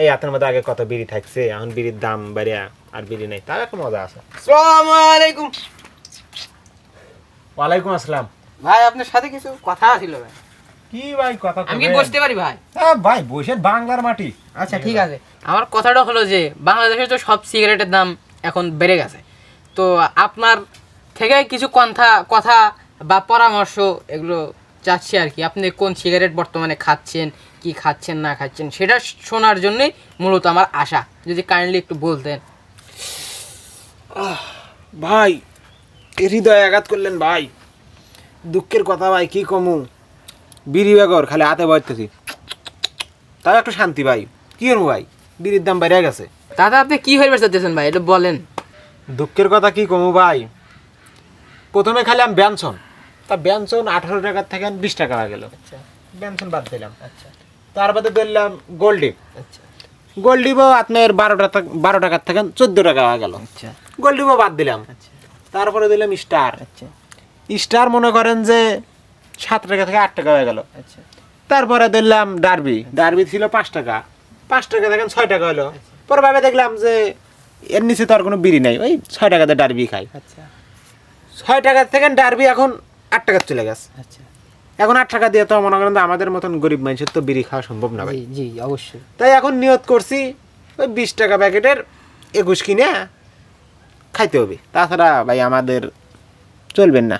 এই মধ্যে আগে কত বিড়ি থাকছে? এখন বিড়ির দাম বাড়িয়া আর বিড়ি নেই তার একটা মজা আছে। আলাইকুম ওয়ালাইকুম আসসালাম। ভাই আপনার সাথে কিছু কথা ছিল ভাই। কি ভাই কথা আমি কি বসতে পারি ভাই? হ্যাঁ ভাই বসেন বাংলার মাটি। আচ্ছা ঠিক আছে। আমার কথাটা হলো যে বাংলাদেশে তো সব সিগারেটের দাম এখন বেড়ে গেছে। তো আপনার থেকে কিছু কথা কথা বা পরামর্শ এগুলো চাচ্ছি আর কি। আপনি কোন সিগারেট বর্তমানে খাচ্ছেন? কি খাচ্ছেন না খাচ্ছেন সেটা শোনার জন্যই মূলত আমার আশা। যদি কাইন্ডলি একটু বলতেন। ভাই হৃদয় আঘাত করলেন ভাই। দুঃখের কথা ভাই কি কমু? বিড়ি বেগর খালি হাতে বাজতেছি তাও একটু শান্তি ভাই। কি করব ভাই? বিড়ির দাম বেড়ে গেছে। দাদা আপনি কি হয়ে চাচ্ছেন ভাই? এটা বলেন। দুঃখের কথা কি কমু ভাই? প্রথমে খালি আমি ব্যঞ্জন। তা ব্যঞ্জন আঠারো টাকার থেকে বিশ টাকা হয়ে গেল। আচ্ছা। ব্যঞ্জন বাদ দিলাম। আচ্ছা। তার বাদে দিলাম গোল্ডিপ আচ্ছা। গোল্ডিপও আপনার বারোটা বারো টাকার থেকে চোদ্দ টাকা হয়ে গেল। আচ্ছা। গোল্ডিপও বাদ দিলাম। আচ্ছা। তারপরে দিলাম স্টার আচ্ছা। স্টার মনে করেন যে সাত টাকা থেকে আট টাকা হয়ে গেল। আচ্ছা। তারপরে দিলাম ডারবি ডারবি ছিল পাঁচ টাকা। পাঁচ টাকা দেখেন ছয় টাকা হলো। পরে ভাবে দেখলাম যে এর নিচে তো আর কোনো বিড়ি নাই। ওই ছয় টাকাতে ডারবি খাই। আচ্ছা। ছয় টাকা থেকে ডারবি এখন আট টাকা চলে গেছে। আচ্ছা। এখন আট টাকা দিয়ে তো মনে করেন আমাদের মতন গরিব মানুষের তো বিড়ি খাওয়া সম্ভব না ভাই। জি অবশ্যই। তাই এখন নিয়ত করছি ওই বিশ টাকা প্যাকেটের একুশ কিনে খাইতে হবে। তাছাড়া ভাই আমাদের চলবেন না।